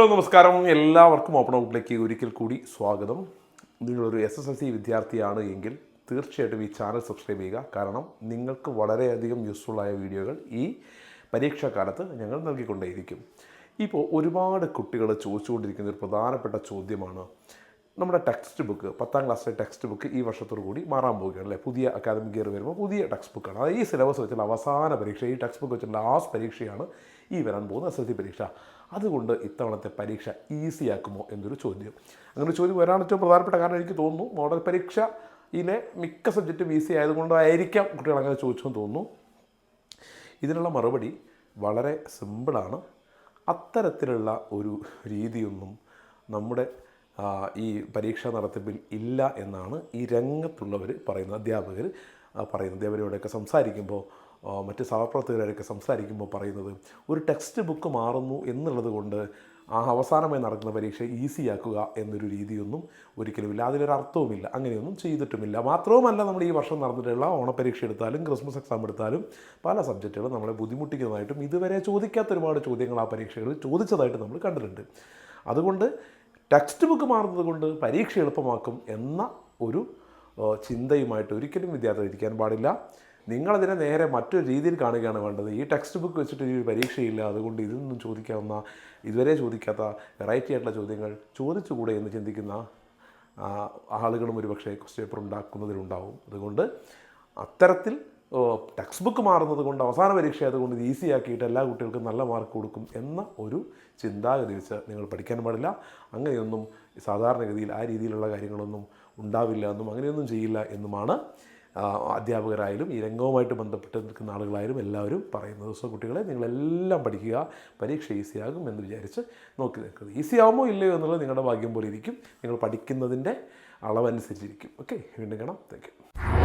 Hello നമസ്കാരം. എല്ലാവർക്കും open ഔട്ടിലേക്ക് ഒരിക്കൽ കൂടി സ്വാഗതം. നിങ്ങളൊരു എസ് എസ് എൽ സി വിദ്യാർത്ഥിയാണ് എങ്കിൽ തീർച്ചയായിട്ടും ഈ ചാനൽ സബ്സ്ക്രൈബ് ചെയ്യുക. കാരണം നിങ്ങൾക്ക് വളരെയധികം യൂസ്ഫുള്ളായ വീഡിയോകൾ ഈ പരീക്ഷാ കാലത്ത് ഞങ്ങൾ നൽകിക്കൊണ്ടേയിരിക്കും. ഇപ്പോൾ ഒരുപാട് കുട്ടികൾ ചോദിച്ചുകൊണ്ടിരിക്കുന്ന ഒരു പ്രധാനപ്പെട്ട ചോദ്യമാണ് നമ്മുടെ ടെക്സ്റ്റ് ബുക്ക് പത്താം ക്ലാസ്സിലെ ടെക്സ്റ്റ് ബുക്ക് ഈ വർഷത്തോടു കൂടി മാറാൻ പോവുകയാണ് അല്ലേ? പുതിയ അക്കാദമിക് ഇയർ വരുമ്പോൾ പുതിയ ടെക്സ്റ്റ് ബുക്കാണ് അതായത് ഈ സിലബസ് വെച്ചുള്ള അവസാന പരീക്ഷ ഈ ടെക്സ്റ്റ് ബുക്ക് വെച്ചുള്ള ലാസ്റ്റ് പരീക്ഷയാണ് ഈ വരാൻ പോകുന്ന എസ് എൽ സി പരീക്ഷ. അതുകൊണ്ട് ഇത്തവണത്തെ പരീക്ഷ ഈസി ആക്കുമോ എന്നൊരു ചോദ്യം. അങ്ങനെ ചോദ്യം വരാൻ ഏറ്റവും പ്രധാനപ്പെട്ട കാരണം എനിക്ക് തോന്നുന്നു മോഡൽ പരീക്ഷ ഇതിലെ മിക്ക സബ്ജക്റ്റും ഈസി ആയതുകൊണ്ടായിരിക്കാം കുട്ടികൾ അങ്ങനെ ചോദിച്ചെന്ന് തോന്നുന്നു. ഇതിനുള്ള മറുപടി വളരെ സിമ്പിളാണ് അത്തരത്തിലുള്ള ഒരു രീതിയൊന്നും നമ്മുടെ ഈ പരീക്ഷാ നടത്തിപ്പിൽ ഇല്ല എന്നാണ് ഈ രംഗത്തുള്ളവർ പറയുന്നത് അധ്യാപകർ പറയുന്നത്. അധ്യാപകരോടൊക്കെ സംസാരിക്കുമ്പോൾ മറ്റ് സഹപ്രവർത്തകരോടൊക്കെ സംസാരിക്കുമ്പോൾ പറയുന്നത് ഒരു ടെക്സ്റ്റ് ബുക്ക് മാറുന്നു എന്നുള്ളത് കൊണ്ട് ആ അവസാനമായി നടക്കുന്ന പരീക്ഷ ഈസിയാക്കുക എന്നൊരു രീതിയൊന്നും ഒരിക്കലുമില്ല. അതിലൊരു അർത്ഥവുമില്ല. അങ്ങനെയൊന്നും ചെയ്തിട്ടുമില്ല. മാത്രവുമല്ല നമ്മൾ ഈ വർഷം നടന്നിട്ടുള്ള ഓണപരീക്ഷ എടുത്താലും ക്രിസ്മസ് എക്സാം എടുത്താലും പല സബ്ജക്റ്റുകളും നമ്മളെ ബുദ്ധിമുട്ടിക്കുന്നതായിട്ടും ഇതുവരെ ചോദിക്കാത്ത ഒരുപാട് ചോദ്യങ്ങൾ ആ പരീക്ഷകളിൽ ചോദിച്ചതായിട്ട് നമ്മൾ കണ്ടിട്ടുണ്ട്. അതുകൊണ്ട് ടെക്സ്റ്റ് ബുക്ക് മാറുന്നത് കൊണ്ട് പരീക്ഷ എളുപ്പമാക്കും എന്ന ഒരു ചിന്തയുമായിട്ട് ഒരിക്കലും വിദ്യാർത്ഥികൾ ഇരിക്കാൻ പാടില്ല. നിങ്ങളതിനെ നേരെ മറ്റൊരു രീതിയിൽ കാണുകയാണ് വേണ്ടത്. ഈ ടെക്സ്റ്റ് ബുക്ക് വെച്ചിട്ട് ഈ പരീക്ഷയില്ല. അതുകൊണ്ട് ഇതൊന്നും ചോദിക്കാവുന്ന ഇതുവരെ ചോദിക്കാത്ത വെറൈറ്റി ആയിട്ടുള്ള ചോദ്യങ്ങൾ ചോദിച്ചുകൂടെ എന്ന് ചിന്തിക്കുന്ന ആളുകളും ഒരുപക്ഷെ ക്വസ്റ്റ്യൻ പേപ്പർ ഉണ്ടാക്കുന്നതിലുണ്ടാവും. അതുകൊണ്ട് അത്തരത്തിൽ ടെക്സ്റ്റ് ബുക്ക് മാറുന്നത് കൊണ്ട് അവസാന പരീക്ഷ ആയതുകൊണ്ട് ഇത് ഈസി ആക്കിയിട്ട് എല്ലാ കുട്ടികൾക്കും നല്ല മാർക്ക് കൊടുക്കും എന്ന ഒരു ചിന്താഗതി വെച്ച് നിങ്ങൾ പഠിക്കാൻ പാടില്ല. അങ്ങനെയൊന്നും സാധാരണഗതിയിൽ ആ രീതിയിലുള്ള കാര്യങ്ങളൊന്നും ഉണ്ടാവില്ല എന്നും അങ്ങനെയൊന്നും ചെയ്യില്ല എന്നുമാണ് അധ്യാപകരായാലും ഈ രംഗവുമായിട്ട് ബന്ധപ്പെട്ട് നിൽക്കുന്ന ആളുകളായാലും എല്ലാവരും പറയുന്നത്. സോ കുട്ടികളെ നിങ്ങളെല്ലാം പഠിക്കുക. പരീക്ഷ ഈസിയാകും എന്ന് വിചാരിച്ച് നോക്കി നിൽക്കുന്നത് ഈസി ആകുമോ ഇല്ലയോ എന്നുള്ളത് നിങ്ങളുടെ ഭാഗ്യം പോലെ ഇരിക്കും. നിങ്ങൾ പഠിക്കുന്നതിന്റെ അളവനുസരിച്ചിരിക്കും. ഓക്കെ വീണ്ടും കാണാം. താങ്ക്